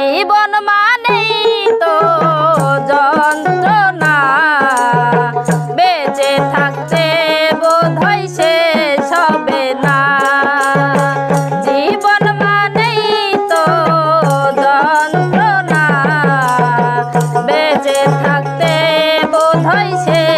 জীবন মানেই তো যন্ত্রণা। বেঁচে থাকতে বোধ হয় শেষ হবে না। জীবন মানেই তো যন্ত্রণা। বেঁচে থাকতে বোধ হয় শেষ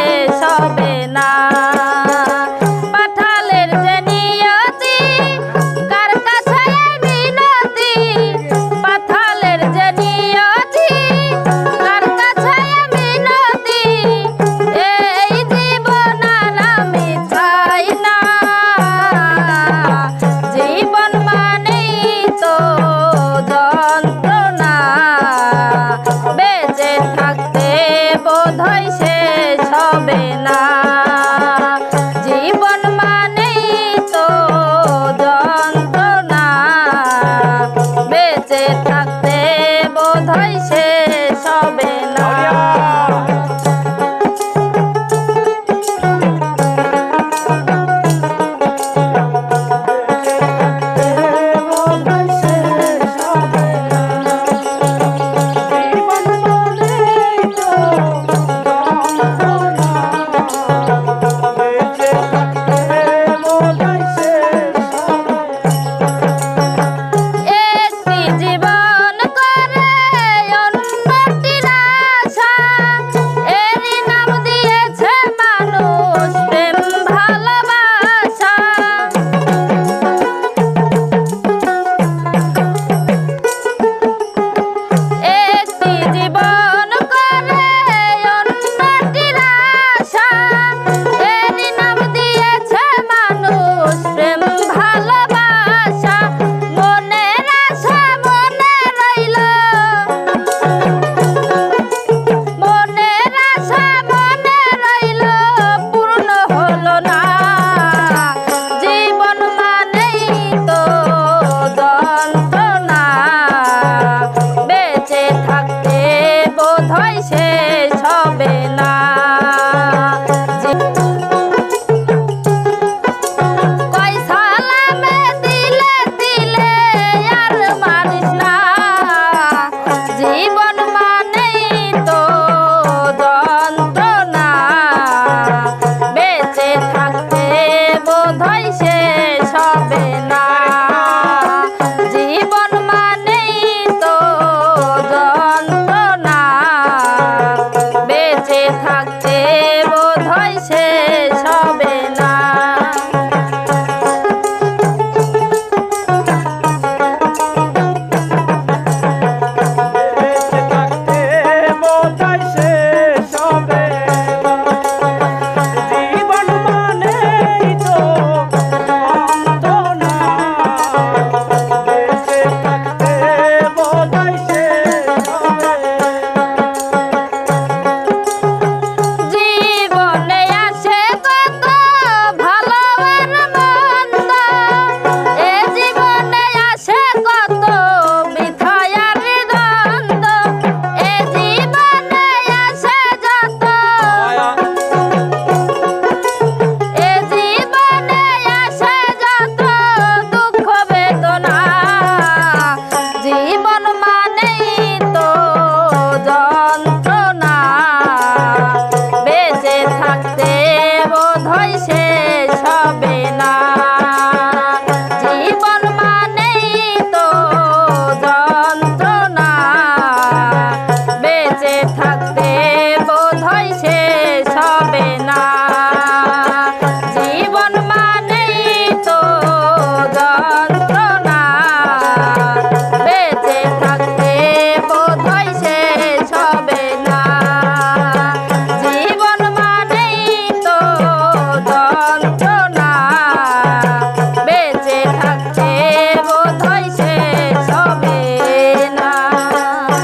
হবে না। জীবন মানেই তো যন্ত্রণা। বেঁচে থাকতে বোধ হয় শেষ